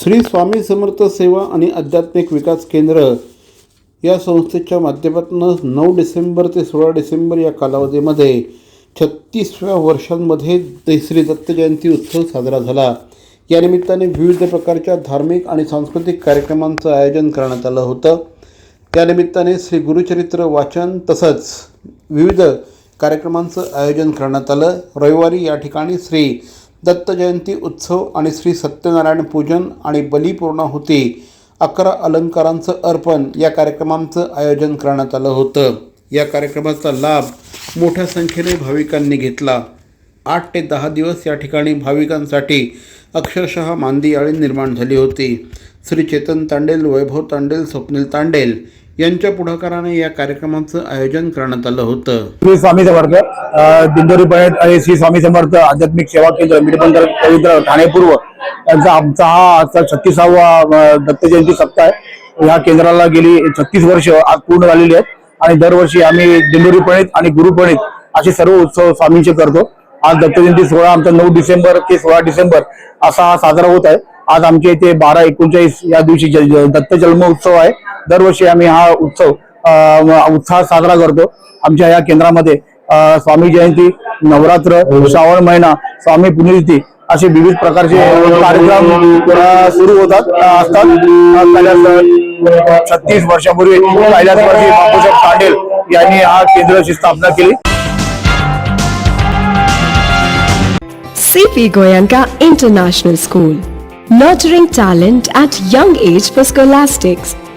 श्री स्वामी समर्थ सेवा आणि आध्यात्मिक विकास केंद्र या संस्थेच्या माध्यमातून नऊ डिसेंबर ते सोळा डिसेंबर या कालावधीमध्ये छत्तीसव्या वर्षांमध्ये श्री दत्त जयंती उत्सव साजरा झाला. या निमित्ताने विविध प्रकारच्या धार्मिक आणि सांस्कृतिक कार्यक्रमांचं आयोजन करण्यात आलं होतं. त्यानिमित्ताने श्री गुरुचरित्र वाचन तसंच विविध कार्यक्रमांचं आयोजन करण्यात आलं. रविवारी या ठिकाणी श्री दत्तजयंती उत्सव आणि श्री सत्यनारायण पूजन आणि बलिपूर्णाहुती अकरा अलंकारांचं अर्पण या कार्यक्रमांचं आयोजन करण्यात आलं होतं. या कार्यक्रमाचा लाभ मोठ्या संख्येने भाविकांनी घेतला. आठ ते दहा दिवस या ठिकाणी भाविकांसाठी अक्षरशः मांदियाळी निर्माण झाली होती. श्री चेतन तांडेल वैभव तांडेल स्वप्नील तांडेल यांच्या पुढाकाराने या कार्यक्रमाचं आयोजन करण्यात आलं होतं. श्री स्वामी समर्थ अ, दिंडोरी आणि श्री स्वामी समर्थ आध्यात्मिक सेवा केंद्र मिठबंदर पवित्र ठाणे पूर्व यांचा आमचा हा आजचा छत्तीसावा दत्त जयंती सप्ताह आहे. या केंद्राला गेली छत्तीस वर्ष आज पूर्ण झालेली आहेत. आणि दरवर्षी आम्ही दिंडोरी पणित आणि गुरुपणित असे सर्व उत्सव स्वामींचे करतो. आज दत्त जयंती सोळा आमचा नऊ डिसेंबर ते सोळा डिसेंबर असा हा साजरा होत आहे. आज आमच्या इथे बारा एकोणचाळीस या दिवशी दत्त जन्म उत्सव आहे. दरवर्षी आम्ही हा उत्सव उत्साह उत्साहात साजरा करतो. आमच्या या केंद्रामध्ये स्वामी जयंती नवरात्र श्रावण महिना स्वामी पुण्यतिथी असे विविध प्रकारचे कार्यक्रम सुरू होतात असतात. छत्तीस वर्षापूर्वी कैलासवासी बापूसाहेब पाटील यांनी हा केंद्राची स्थापना केली. CP Goenka international school nurturing talent at young age for scholastics,